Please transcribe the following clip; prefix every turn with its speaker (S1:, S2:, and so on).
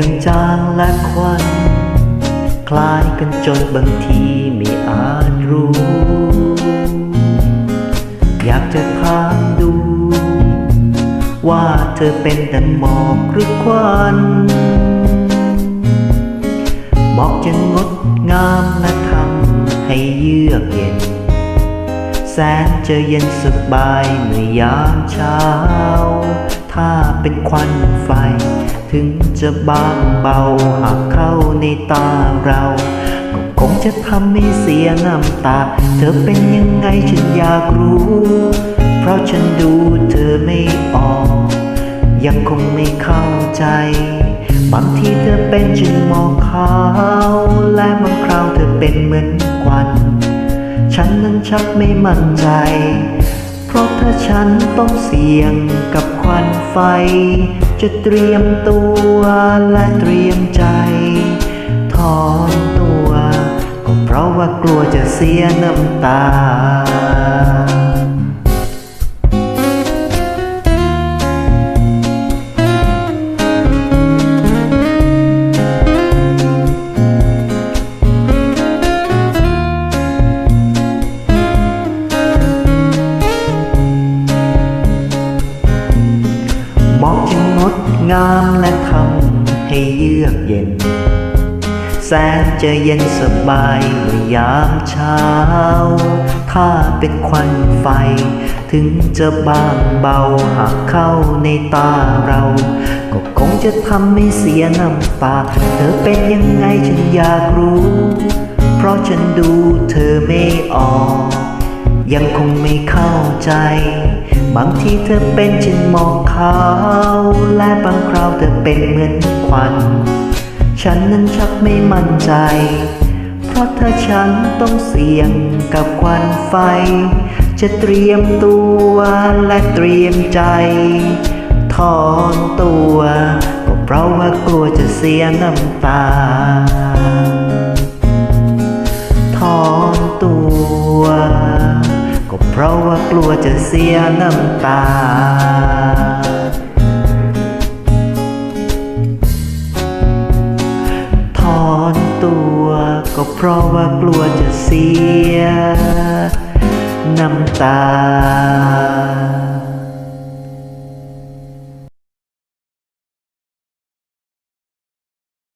S1: จางจางและควัน คล้ายกันจนบางทีไม่อาจรู้ อยากจะถามดู ว่าเธอเป็นดังหมอกหรือควันบอกจะงดงามและทำให้เยือกเย็น แสนจะเย็นสบายเมื่อยามเช้า ถ้าเป็นควันไฟ ถึงจะบางเบาหากเข้าในตาเราก็คงจะทำให้เสียน้ำตา เธอเป็นยังไงฉันอยากรู้ เพราะฉันดูเธอไม่ออก ยังคงไม่เข้าใจ บางทีเธอเป็นจึงมองขาว และบางคราวเธอเป็นเหมือนควัน ฉันนั้นชักไม่มั่นใจ เพราะถ้าฉันต้องเสี่ยงกับควันไฟ จะเตรียมตัวและเตรียมใจ ถอนตัว ก็เพราะว่ากลัวจะเสียน้ำตา จะงดงามและทำให้เยือกเย็น แสนจะเย็นสบายเมื่อยามเช้า ถ้าเป็นควันไฟ ถึงจะบางเบาหากเข้าในตาเรา ก็คงจะทำให้เสียน้ำตา เธอเป็นยังไงฉันอยากรู้ เพราะฉันดูเธอไม่ออก ยังคงไม่เข้าใจ บางทีเธอเป็นเช่นหมอกขาว และบางคราวเธอเป็นเหมือนควัน ฉันนั้นชักไม่มั่นใจ เพราะถ้าฉันต้องเสี่ยงกับควันไฟ จะเตรียมตัวและเตรียมใจถอนตัว ก็เพราะว่ากลัวจะเสียน้ำตา ว่ากลัวจะเสียน้ำตา ถอนตัวก็เพราะว่ากลัวจะเสียน้ำตา